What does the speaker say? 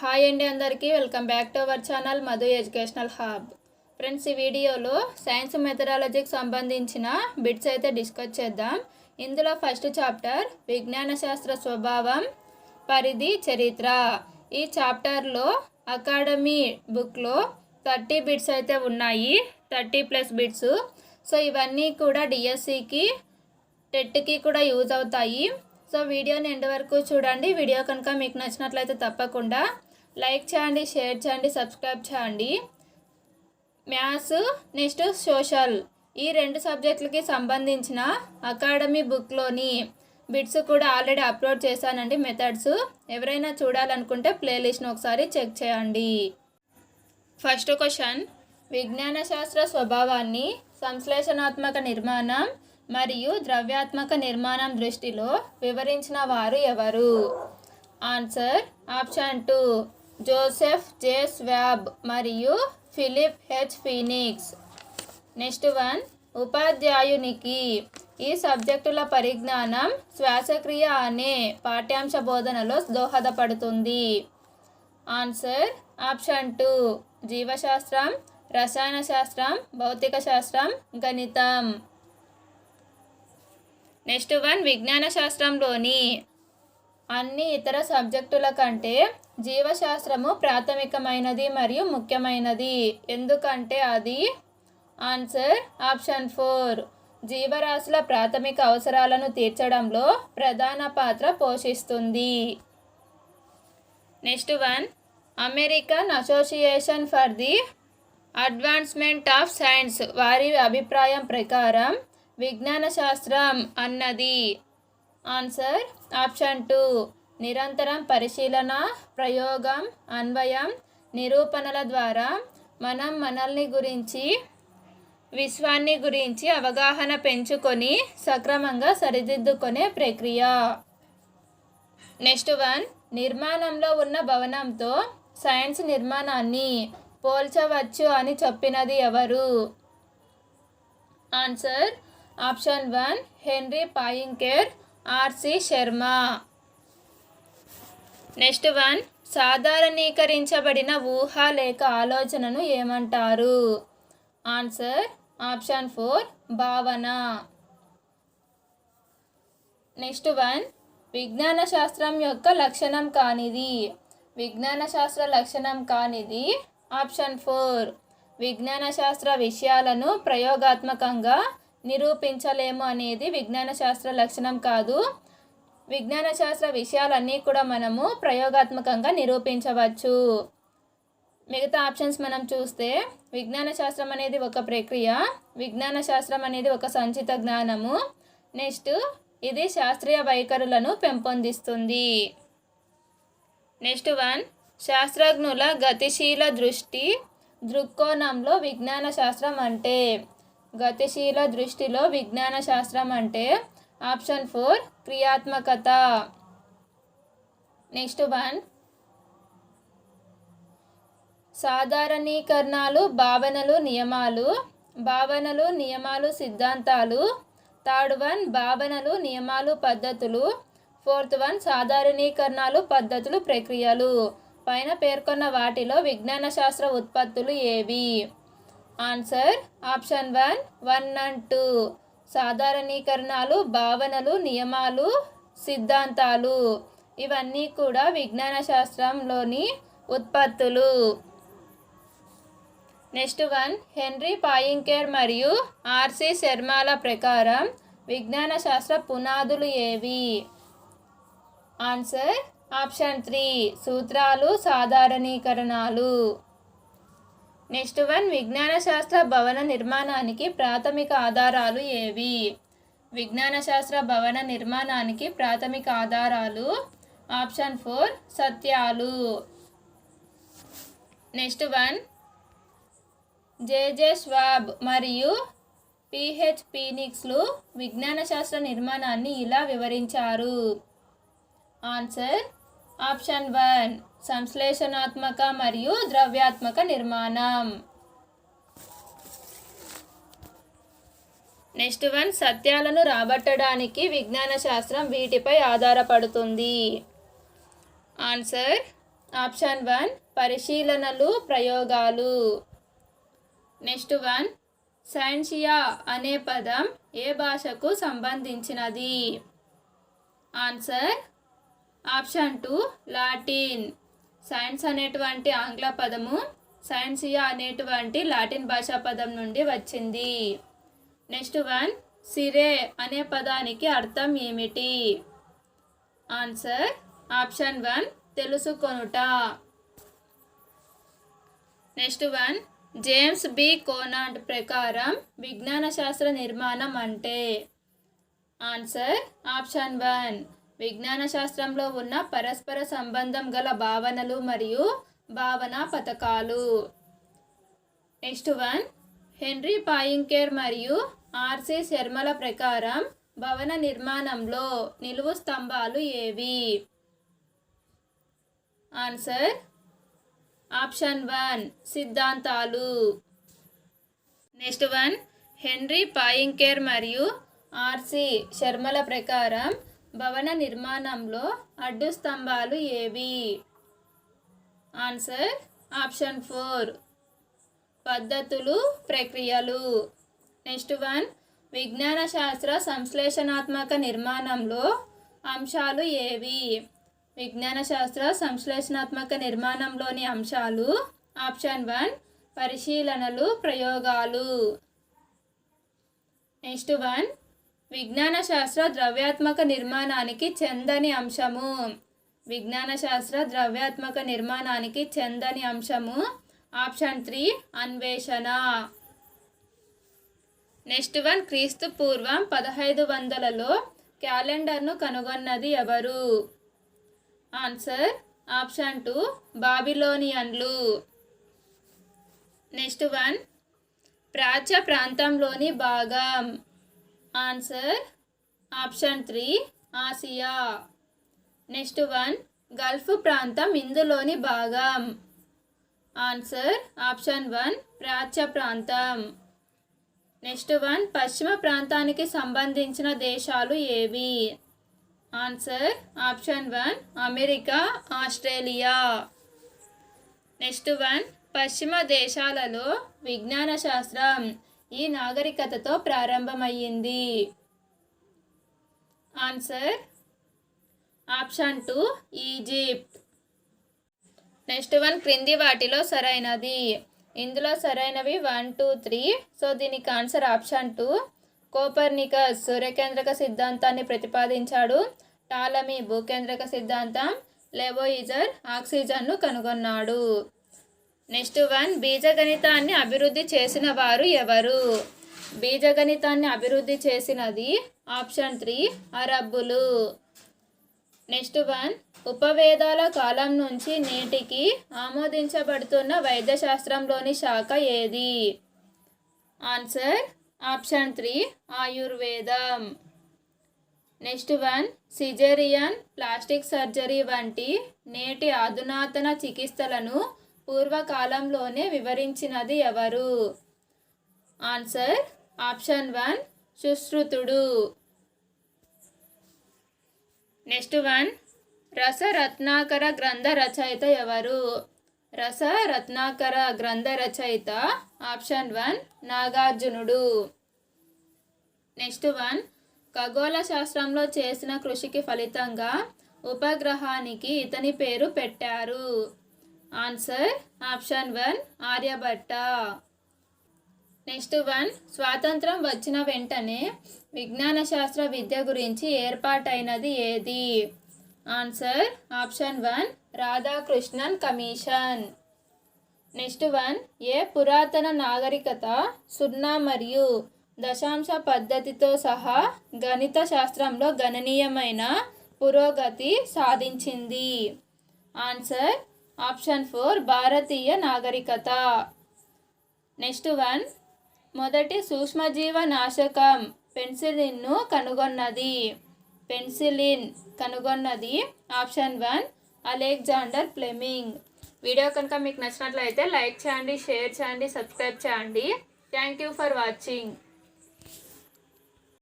Hi అండి అందరికీ. Welcome back to our channel Madhu educational hub. Friends ఈ వీడియోలో సైన్స్ మెథడాలజీకి సంబంధించిన బిట్స్ అయితే డిస్కస్ చేద్దాం. ఇందులో ఫస్ట్ చాప్టర్ విజ్ఞాన శాస్త్ర స్వభావం పరిధి చరిత్ర. ఈ చాప్టర్లో అకాడమీ బుక్లో థర్టీ బిట్స్ అయితే ఉన్నాయి. Thirty plus bits. సో ఇవన్నీ కూడా డిఎస్సికి టెట్కి కూడా యూజ్ అవుతాయి. సో వీడియోని ఎండ్ వరకు చూడండి. వీడియో కనుక మీకు నచ్చినట్లయితే తప్పకుండా లైక్ చేయండి షేర్ చేయండి సబ్స్క్రైబ్ చేయండి. Maths next social. ఈ రెండు సబ్జెక్టులకి సంబంధించిన అకాడమీ బుక్లోని బిట్స్ కూడా ఆల్రెడీ అప్లోడ్ చేశానండి మెథడ్స్. ఎవరైనా చూడాలనుకుంటే ప్లేలిస్ట్ని ఒకసారి చెక్ చేయండి. First question. విజ్ఞాన శాస్త్ర స్వభావాన్ని సంశ్లేషణాత్మక నిర్మాణం మరియు ద్రవ్యాత్మక నిర్మాణం దృష్టిలో వివరించిన వారు ఎవరు? Answer option two. Joseph J Schwab మరియు Philip H. Phoenix. Next one ఉపాధ్యాయునికి. ఈ సబ్జెక్టుల పరిజ్ఞానం శ్వాసక్రియ అనే పాఠ్యాంశ బోధనలో దోహదపడుతుంది. ఆన్సర్ ఆప్షన్ టూ జీవశాస్త్రం రసాయన శాస్త్రం భౌతిక శాస్త్రం గణితం. నెక్స్ట్ వన్ విజ్ఞాన శాస్త్రంలోని అన్ని ఇతర సబ్జెక్టుల కంటే జీవశాస్త్రము ప్రాథమికమైనది మరియు ముఖ్యమైనది. ఎందుకంటే అది ఆన్సర్ ఆప్షన్ ఫోర్. జీవరాశుల ప్రాథమిక అవసరాలను తీర్చడంలో ప్రధాన పాత్ర పోషిస్తుంది. Next one. American association for the advancement of science. వారి అభిప్రాయం ప్రకారం విజ్ఞాన శాస్త్రం అన్నది. ఆన్సర్ ఆప్షన్ టూ నిరంతరం పరిశీలన ప్రయోగం అన్వయం నిరూపణల ద్వారా మనం మనల్ని గురించి విశ్వాన్ని గురించి అవగాహన పెంచుకొని సక్రమంగా సరిదిద్దుకునే ప్రక్రియ నెక్స్ట్ వన్ నిర్మాణంలో ఉన్న భవనంతో సైన్స్ నిర్మాణాన్ని పోల్చవచ్చు అని చెప్పినది ఎవరు answer option one henry Poincare RC Sharma. Next one. సాధారణీకరించబడిన ఊహ లేక ఆలోచనను ఏమంటారు? ఆన్సర్ ఆప్షన్ ఫోర్ భావన. Next one. విజ్ఞాన శాస్త్రం యొక్క లక్షణం కానిది. విజ్ఞాన శాస్త్ర లక్షణం కానిది. Option four. విజ్ఞాన శాస్త్ర విషయాలను ప్రయోగాత్మకంగా నిరూపించలేము అనేది విజ్ఞాన శాస్త్ర లక్షణం కాదు. విజ్ఞాన శాస్త్ర విషయాలన్నీ కూడా మనము ప్రయోగాత్మకంగా నిరూపించవచ్చు. మిగతా ఆప్షన్స్ మనం చూస్తే విజ్ఞాన శాస్త్రం అనేది ఒక ప్రక్రియ విజ్ఞాన శాస్త్రం అనేది ఒక సంచిత జ్ఞానము. నెక్స్ట్ ఇది శాస్త్రీయ వైఖరులను పెంపొందిస్తుంది. నెక్స్ట్ వన్ శాస్త్రజ్ఞుల గతిశీల దృష్టి దృక్కోణంలో విజ్ఞాన శాస్త్రం అంటే గతిశీల దృష్టిలో విజ్ఞాన శాస్త్రం అంటే ఆప్షన్ ఫోర్ క్రియాత్మకత. Next one. సాధారణీకరణాలు భావనలు నియమాలు. భావనలు నియమాలు సిద్ధాంతాలు. థర్డ్ వన్ భావనలు నియమాలు పద్ధతులు. ఫోర్త్ వన్ సాధారణీకరణాలు పద్ధతులు ప్రక్రియలు. పైన పేర్కొన్న వాటిలో విజ్ఞాన శాస్త్ర ఉత్పత్తులు ఏవి? Answer option one one and two సాధారణీకరణాలు భావనలు నియమాలు సిద్ధాంతాలు. ఇవన్నీ కూడా విజ్ఞాన శాస్త్రంలోని ఉత్పత్తులు. నెక్స్ట్ వన్ హెన్రీ పాయింకేర్ మరియు ఆర్సి శర్మాల ప్రకారం విజ్ఞాన శాస్త్ర పునాదులు ఏవి? ఆన్సర్ ఆప్షన్ త్రీ సూత్రాలు సాధారణీకరణాలు. నెక్స్ట్ వన్ విజ్ఞాన శాస్త్ర భవన నిర్మాణానికి ప్రాథమిక ఆధారాలు ఏవి? విజ్ఞాన శాస్త్ర భవన నిర్మాణానికి ప్రాథమిక ఆధారాలు ఆప్షన్ ఫోర్ సత్యాలు. నెక్స్ట్ వన్ జేజే స్వాబ్ మరియు పిహెచ్ పీనిక్స్లు విజ్ఞాన శాస్త్ర నిర్మాణాన్ని ఇలా వివరించారు. Answer option one. సంశ్లేషణాత్మక మరియు ద్రవ్యాత్మక నిర్మాణం. నెక్స్ట్ వన్ సత్యాలను రాబట్టడానికి విజ్ఞాన శాస్త్రం వీటిపై ఆధారపడుతుంది. ఆన్సర్ ఆప్షన్ వన్ పరిశీలనలు ప్రయోగాలు. నెక్స్ట్ వన్ సైన్షియా అనే పదం ఏ భాషకు సంబంధించినది? Answer option two Latin. Science అనేటువంటి ఆంగ్ల పదము సైన్సియా అనేటువంటి లాటిన్ భాషా పదం నుండి వచ్చింది. నెక్స్ట్ వన్ సిరే అనే పదానికి అర్థం ఏమిటి? Answer option one తెలుసుకొనుట. Next one James B Conant ప్రకారం విజ్ఞాన శాస్త్ర నిర్మాణం అంటే? Answer option one. విజ్ఞాన శాస్త్రంలో ఉన్న పరస్పర సంబంధం గల భావనలు మరియు భావన పథకాలు. నెక్స్ట్ వన్ హెన్రీ పాయింకేర్ మరియు ఆర్సి శర్మల ప్రకారం భవన నిర్మాణంలో నిలువు స్తంభాలు ఏవి? ఆన్సర్ ఆప్షన్ వన్ సిద్ధాంతాలు. నెక్స్ట్ వన్ హెన్రీ పాయింకేర్ మరియు ఆర్సి శర్మల ప్రకారం భవన నిర్మాణంలో అడ్డు స్తంభాలు ఏవి? Answer option four. పద్ధతులు ప్రక్రియలు. నెక్స్ట్ వన్ విజ్ఞాన శాస్త్ర సంశ్లేషణాత్మక నిర్మాణంలో అంశాలు ఏవి? విజ్ఞాన శాస్త్ర సంశ్లేషణాత్మక నిర్మాణంలోని అంశాలు ఆప్షన్ వన్ పరిశీలనలు ప్రయోగాలు. నెక్స్ట్ వన్ విజ్ఞాన శాస్త్ర ద్రవ్యాత్మక నిర్మాణానికి చెందని అంశము. విజ్ఞాన శాస్త్ర ద్రవ్యాత్మక నిర్మాణానికి చెందని అంశము. ఆప్షన్ త్రీ అన్వేషణ. నెక్స్ట్ వన్ క్రీస్తు పూర్వం పదహైదు వందలలో క్యాలెండర్ను కనుగొన్నది ఎవరు? ఆన్సర్ ఆప్షన్ టూ బాబిలోనియన్లు. నెక్స్ట్ వన్ ప్రాచ్య ప్రాంతంలోని భాగం. Answer option three Asia next one gulf ప్రాంతం ఇందులోని భాగం. ఆన్సర్ ఆప్షన్ వన్ ప్రాచ్య ప్రాంతం. నెక్స్ట్ వన్ పశ్చిమ ప్రాంతానికి సంబంధించిన దేశాలు ఏవి? Answer option one America Australia next one పశ్చిమ దేశాలలో విజ్ఞాన శాస్త్రం ఈ నాగరికతతో ప్రారంభమయ్యింది. Answer option two Egypt. Next one క్రింది వాటిలో సరైనది. ఇందులో సరైనవి వన్ టూ త్రీ. సో దీనికి ఆన్సర్ ఆప్షన్ టూ. కోపర్నికస్ సూర్యకేంద్రక సిద్ధాంతాన్ని ప్రతిపాదించాడు. టాలమీ భూకేంద్రక సిద్ధాంతం. లెబోయిజర్ ఆక్సిజన్ను కనుగొన్నాడు. నెక్స్ట్ వన్ బీజగణితాన్ని అభివృద్ధి చేసిన వారు ఎవరు? బీజగణితాన్ని అభివృద్ధి చేసినది ఆప్షన్ త్రీ అరబ్బులు. నెక్స్ట్ వన్ ఉపవేదాల కాలం నుంచి నేటికి ఆమోదించబడుతున్న వైద్యశాస్త్రంలోని శాఖ ఏది? ఆన్సర్ ఆప్షన్ త్రీ ఆయుర్వేదం. Next one caesarean plastic surgery వంటి నేటి అధునాతన చికిత్సలను పూర్వకాలంలోనే వివరించినది ఎవరు? ఆన్సర్ ఆప్షన్ వన్ సుశ్రుతుడు. నెక్స్ట్ వన్ రసరత్నాకర గ్రంథ రచయిత ఎవరు? రసరత్నాకర గ్రంథ రచయిత ఆప్షన్ వన్ నాగార్జునుడు. నెక్స్ట్ వన్ ఖగోళ శాస్త్రంలో చేసిన కృషికి ఫలితంగా ఉపగ్రహానికి ఇతని పేరు పెట్టారు. Answer option one Aryabhata next one స్వాతంత్రం వచ్చిన వెంటనే విజ్ఞాన శాస్త్ర విద్య గురించి ఏర్పాటైనది ఏది? Answer option one Radhakrishnan commission next one ఏ పురాతన నాగరికత సున్నా మరియు దశాంశ పద్ధతితో సహా గణిత శాస్త్రంలో గణనీయమైన పురోగతి సాధించింది? ఆన్సర్ ఆప్షన్ ఫోర్ భారతీయ నాగరికత. నెక్స్ట్ వన్ మొదటి సూక్ష్మజీవ నాశకం పెన్సిలిన్ను కనుగొన్నది. పెన్సిలిన్ కనుగొన్నది. Option one Alexander Fleming. Video కనుక మీకు నచ్చినట్లయితే లైక్ చేయండి షేర్ చేయండి సబ్స్క్రైబ్ చేయండి. Thank you for watching.